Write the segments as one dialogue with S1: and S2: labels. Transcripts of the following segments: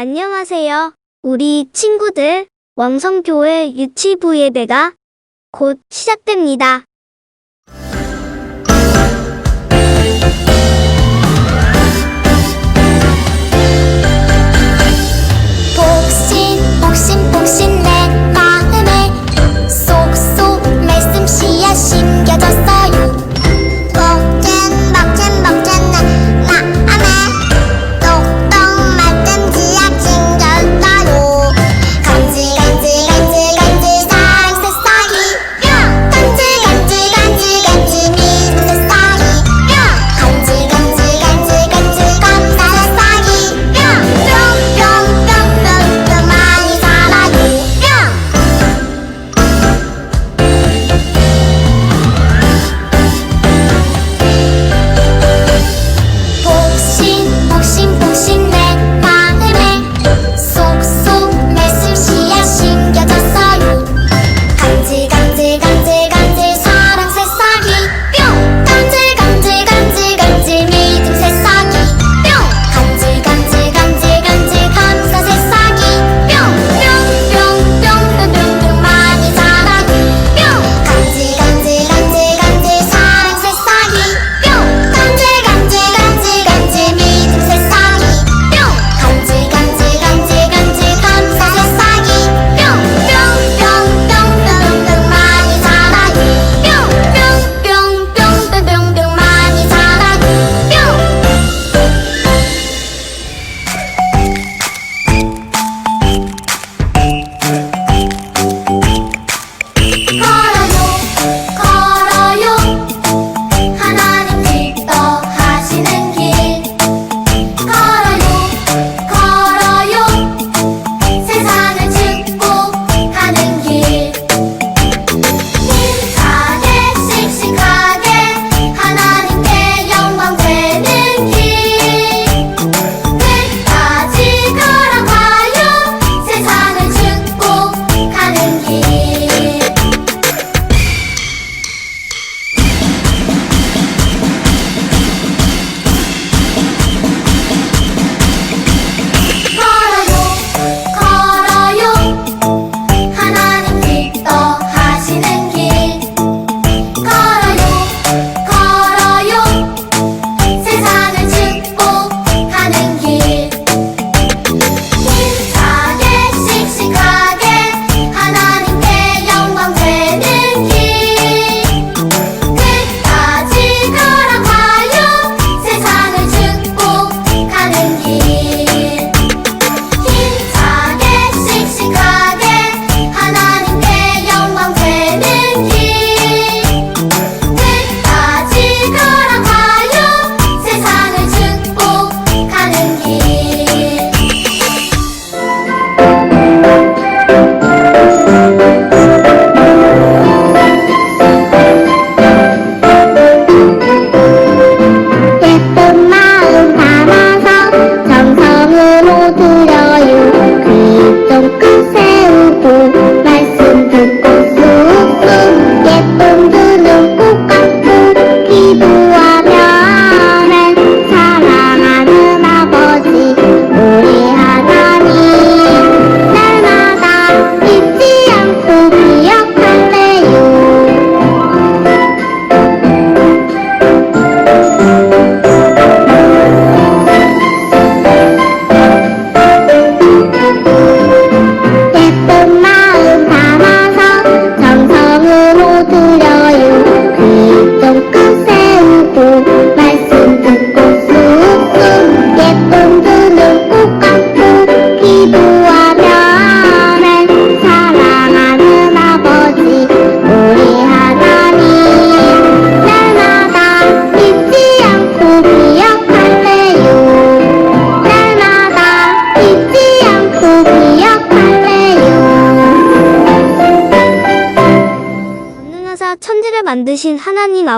S1: 안녕하세요. 우리 친구들 왕성교회 유치부 예배가 곧 시작됩니다.
S2: 복신 복신 복신 내 마음에 쏙쏙 말씀 씨앗 심겨졌어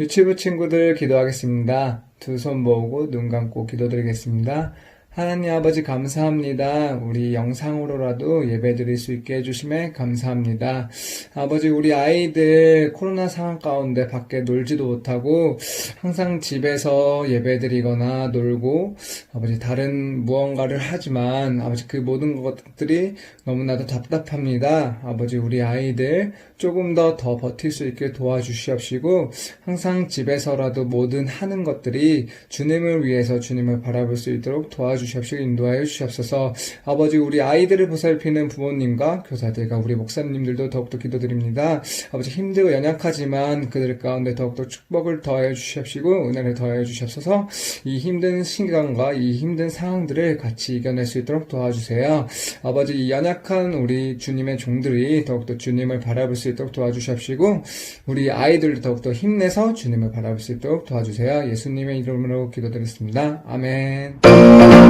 S3: 유치부 친구들 기도하겠습니다. 두 손 모으고 눈 감고 기도드리겠습니다. 하나님 아버지 감사합니다. 우리 영상으로라도 예배 드릴 수 있게 해주심에 감사합니다. 아버지 우리 아이들 코로나 상황 가운데 밖에 놀지도 못하고 항상 집에서 예배 드리거나 놀고 아버지 다른 무언가를 하지만 아버지 그 모든 것들이 너무나도 답답합니다. 아버지 우리 아이들 조금 더더 버틸 수 있게 도와주시옵시고 항상 집에서라도 모든 하는 것들이 주님을 위해서 주님을 바라볼 수 있도록 도와주시옵시고 인도하여 주시옵소서 아버지 우리 아이들을 보살피는 부모님과 교사들과 우리 목사님들도 더욱더 기도드립니다. 아버지 힘들고 연약하지만 그들 가운데 더욱더 축복을 더하여 주시옵시고 은혜를 더하여 주시옵소서 이 힘든 시간과 이 힘든 상황들을 같이 이겨낼 수 있도록 도와주세요. 아버지 이 연약한 우리 주님의 종들이 더욱더 주님을 바라볼 수 있도록 도와주시옵시고 우리 아이들도 더욱더 힘내서 주님을 바라볼 수 있도록 도와주세요. 예수님의 이름으로 기도드렸습니다. 아멘.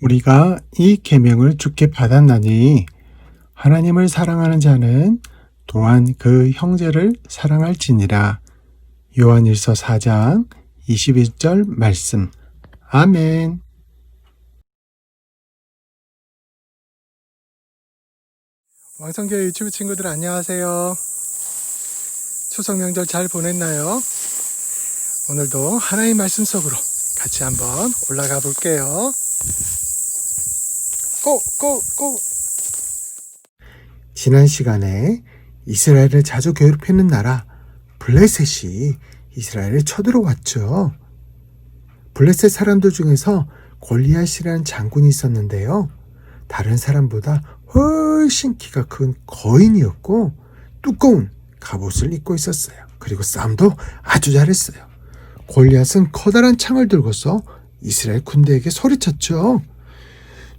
S4: 우리가 이 계명을 주께 받았나니 하나님을 사랑하는 자는 또한 그 형제를 사랑할지니라. 요한일서 4장 21절 말씀. 아멘. 왕성교회 유튜브 친구들 안녕하세요. 추석 명절 잘 보냈나요? 오늘도 하나님 말씀 속으로 같이 한번 올라가 볼게요. 고! 고! 고! 지난 시간에 이스라엘을 자주 괴롭히는 나라 블레셋이 이스라엘을 쳐들어왔죠. 블레셋 사람들 중에서 골리앗이라는 장군이 있었는데요. 다른 사람보다 훨씬 키가 큰 거인이었고 두꺼운 갑옷을 입고 있었어요. 그리고 싸움도 아주 잘했어요. 골리앗은 커다란 창을 들고서 이스라엘 군대에게 소리쳤죠.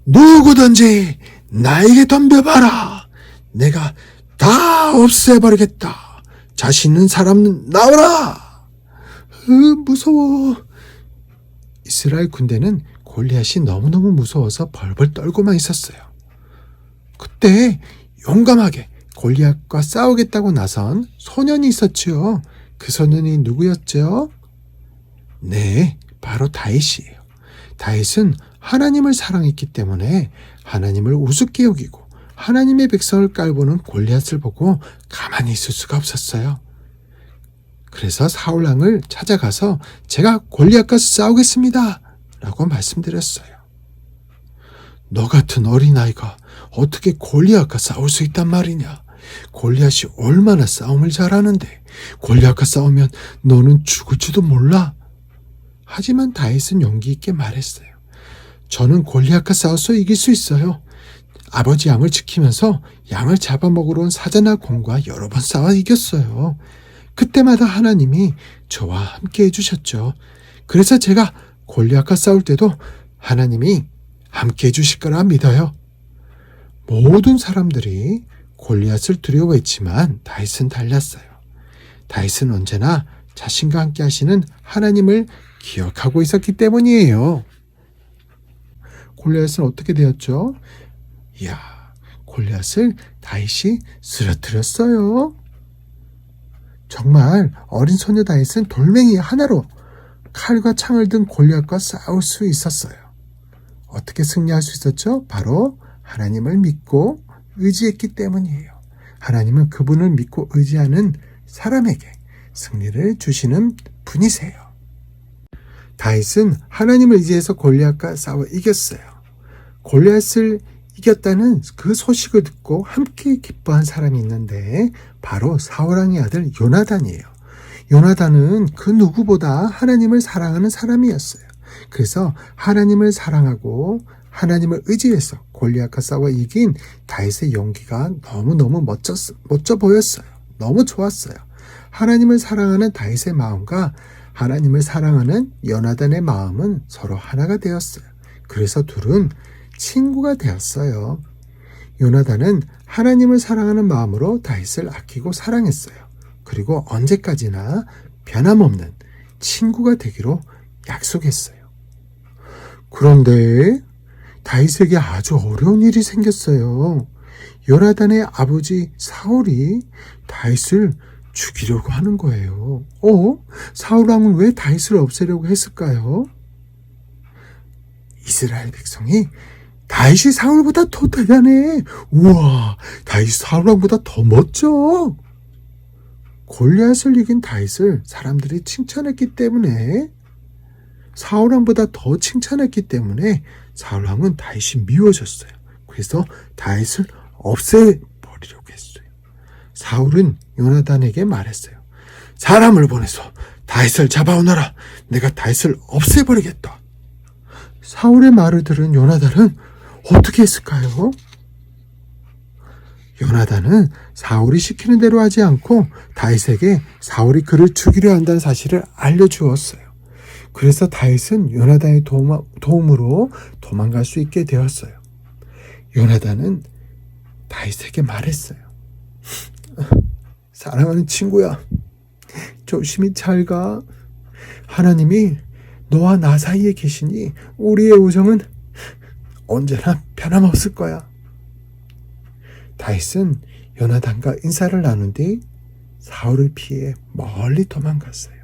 S4: 누구든지 나에게 덤벼봐라. 내가 다 없애버리겠다. 자신 있는 사람 나오라. 으, 무서워. 이스라엘 군대는 골리앗이 너무너무 무서워서 벌벌 떨고만 있었어요. 그때 용감하게 골리앗과 싸우겠다고 나선 소년이 있었지요. 그 소년이 누구였죠? 네, 바로 다윗이에요. 다윗은 하나님을 사랑했기 때문에 하나님을 우습게 여기고 하나님의 백성을 깔보는 골리앗을 보고 가만히 있을 수가 없었어요. 그래서 사울 왕을 찾아가서 제가 골리앗과 싸우겠습니다. 라고 말씀드렸어요. 너 같은 어린아이가 어떻게 골리앗과 싸울 수 있단 말이냐? 골리앗이 얼마나 싸움을 잘하는데 골리앗과 싸우면 너는 죽을지도 몰라. 하지만 다윗은 용기 있게 말했어요. 저는 골리앗과 싸워서 이길 수 있어요. 아버지 양을 지키면서 양을 잡아먹으러 온 사자나 공과 여러 번 싸워 이겼어요. 그때마다 하나님이 저와 함께 해주셨죠. 그래서 제가 골리앗과 싸울 때도 하나님이 함께 해주실 거라 믿어요. 모든 사람들이 골리앗을 두려워했지만 다윗은 달랐어요. 다윗은 언제나 자신과 함께 하시는 하나님을 기억하고 있었기 때문이에요. 골리앗은 어떻게 되었죠? 이야, 골리앗을 다윗이 쓰러뜨렸어요. 정말 어린 소녀 다윗은 돌멩이 하나로 칼과 창을 든 골리앗과 싸울 수 있었어요. 어떻게 승리할 수 있었죠? 바로 하나님을 믿고 의지했기 때문이에요. 하나님은 그분을 믿고 의지하는 사람에게 승리를 주시는 분이세요. 다윗은 하나님을 의지해서 골리앗과 싸워 이겼어요. 골리앗을 이겼다는 그 소식을 듣고 함께 기뻐한 사람이 있는데 바로 사울왕의 아들 요나단이에요. 요나단은 그 누구보다 하나님을 사랑하는 사람이었어요. 그래서 하나님을 사랑하고 하나님을 의지해서 골리앗과 싸워 이긴 다윗의 용기가 너무너무 멋졌, 멋져 보였어요. 너무 좋았어요. 하나님을 사랑하는 다윗의 마음과 하나님을 사랑하는 요나단의 마음은 서로 하나가 되었어요. 그래서 둘은 친구가 되었어요. 요나단은 하나님을 사랑하는 마음으로 다윗을 아끼고 사랑했어요. 그리고 언제까지나 변함없는 친구가 되기로 약속했어요. 그런데 다윗에게 아주 어려운 일이 생겼어요. 요나단의 아버지 사울이 다윗을 죽이려고 하는 거예요. 어? 사울 왕은 왜 다윗을 없애려고 했을까요? 이스라엘 백성이 다윗이 사울보다 더 대단해. 우와, 다윗 사울 왕보다 더 멋져. 골리앗을 이긴 다윗을 사람들이 칭찬했기 때문에 사울 왕보다 더 칭찬했기 때문에 사울 왕은 다윗이 미워졌어요. 그래서 다윗을 없애버리려고 했어요. 사울은 요나단에게 말했어요. 사람을 보내서 다윗을 잡아오너라. 내가 다윗을 없애버리겠다. 사울의 말을 들은 요나단은 어떻게 했을까요? 요나단은 사울이 시키는 대로 하지 않고 다윗에게 사울이 그를 죽이려 한다는 사실을 알려주었어요. 그래서 다윗은 요나단의 도움, 도움으로 도망갈 수 있게 되었어요. 요나단은 다윗에게 말했어요. 사랑하는 친구야, 조심히 잘 가. 하나님이 너와 나 사이에 계시니 우리의 우정은 언제나 변함없을 거야. 다윗은 요나단과 인사를 나눈 뒤 사울을 피해 멀리 도망갔어요.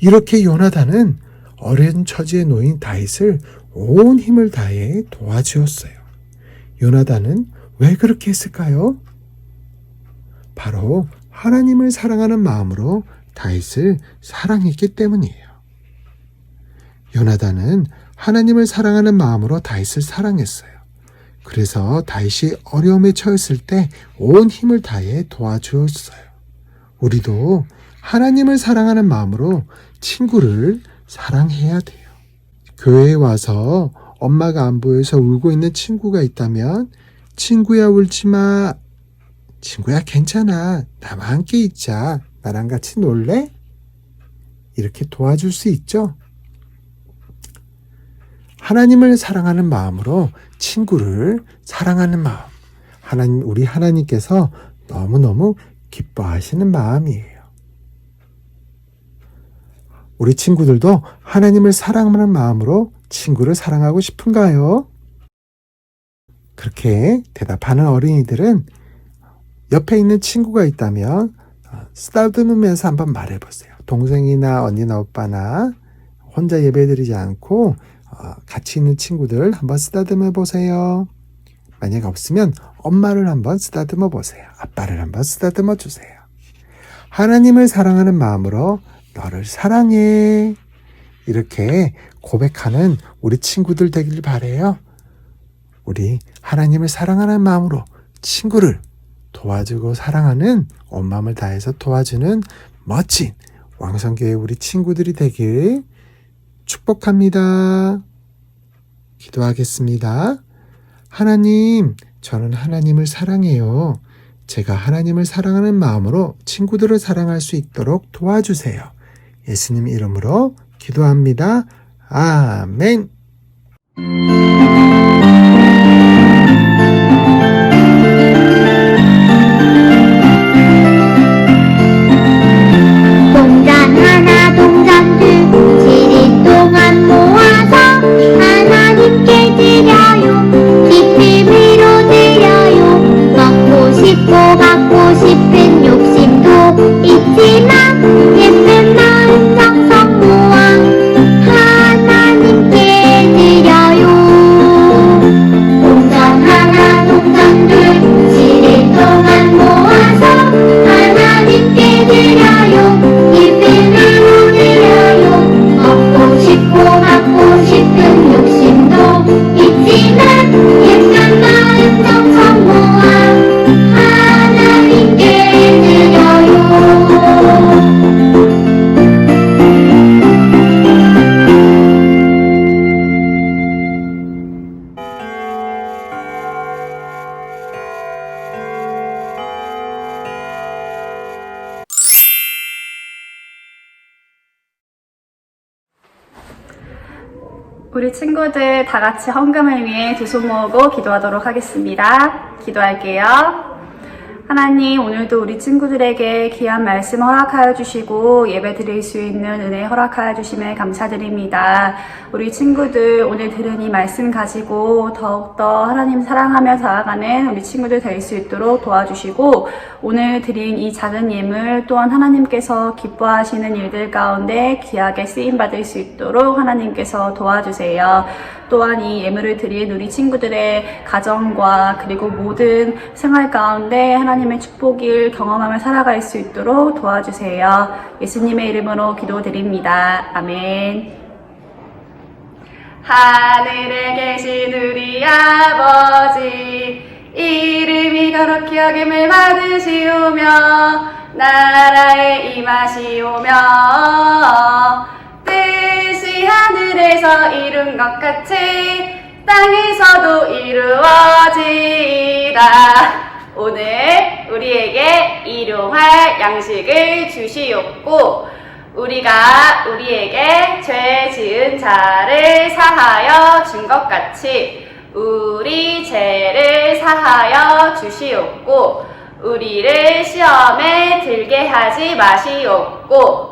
S4: 이렇게 요나단은 어린 처지에 놓인 다윗을 온 힘을 다해 도와주었어요. 요나단은 왜 그렇게 했을까요? 바로 하나님을 사랑하는 마음으로 다윗을 사랑했기 때문이에요. 요나단은 하나님을 사랑하는 마음으로 다윗을 사랑했어요. 그래서 다윗이 어려움에 처했을 때 온 힘을 다해 도와주었어요. 우리도 하나님을 사랑하는 마음으로 친구를 사랑해야 돼요. 교회에 와서 엄마가 안 보여서 울고 있는 친구가 있다면 친구야 울지 마. 친구야 괜찮아. 나와 함께 있자. 나랑 같이 놀래? 이렇게 도와줄 수 있죠? 하나님을 사랑하는 마음으로 친구를 사랑하는 마음. 하나님, 우리 하나님께서 너무너무 기뻐하시는 마음이에요. 우리 친구들도 하나님을 사랑하는 마음으로 친구를 사랑하고 싶은가요? 그렇게 대답하는 어린이들은 옆에 있는 친구가 있다면 어, 쓰다듬으면서 한번 말해보세요. 동생이나 언니나 오빠나 혼자 예배드리지 않고 어, 같이 있는 친구들 한번 쓰다듬어 보세요. 만약 없으면 엄마를 한번 쓰다듬어 보세요. 아빠를 한번 쓰다듬어 주세요. 하나님을 사랑하는 마음으로 너를 사랑해. 이렇게 고백하는 우리 친구들 되길 바래요. 우리 하나님을 사랑하는 마음으로 친구를 도와주고 사랑하는 온 마음을 다해서 도와주는 멋진 왕성교회 우리 친구들이 되길 축복합니다. 기도하겠습니다. 하나님, 저는 하나님을 사랑해요.
S5: 제가 하나님을 사랑하는 마음으로 친구들을 사랑할 수 있도록 도와주세요. 예수님 이름으로 기도합니다. 아멘.
S6: 다 같이 헌금을 위해 두 손 모으고 기도하도록 하겠습니다. 기도할게요. 하나님, 오늘도 우리 친구들에게 귀한 말씀 허락하여 주시고 예배 드릴 수 있는 은혜 허락하여 주심에 감사드립니다. 우리 친구들 오늘 들은 이 말씀 가지고 더욱더 하나님 사랑하며 살아가는 우리 친구들 될 수 있도록 도와주시고 오늘 드린 이 작은 예물 또한 하나님께서 기뻐하시는 일들 가운데 귀하게 쓰임 받을 수 있도록 하나님께서 도와주세요. 또한 이 예물을 드린 우리 친구들의 가정과 그리고 모든 생활 가운데 하나님의 축복을 경험하며 살아갈 수 있도록 도와주세요. 예수님의 이름으로 기도드립니다. 아멘. 하늘에 계신 우리 아버지 이름이 거룩히 여김을 받으시오며 나라에 임하시오며 하늘에서 이룬 것 같이 땅에서도 이루어지이다. 오늘 우리에게 일용할 양식을 주시옵고 우리가 우리에게 죄 지은 자를 사하여 준 것 같이 우리 죄를 사하여 주시옵고 우리를 시험에 들게 하지 마시옵고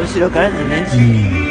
S7: 後ろからでね。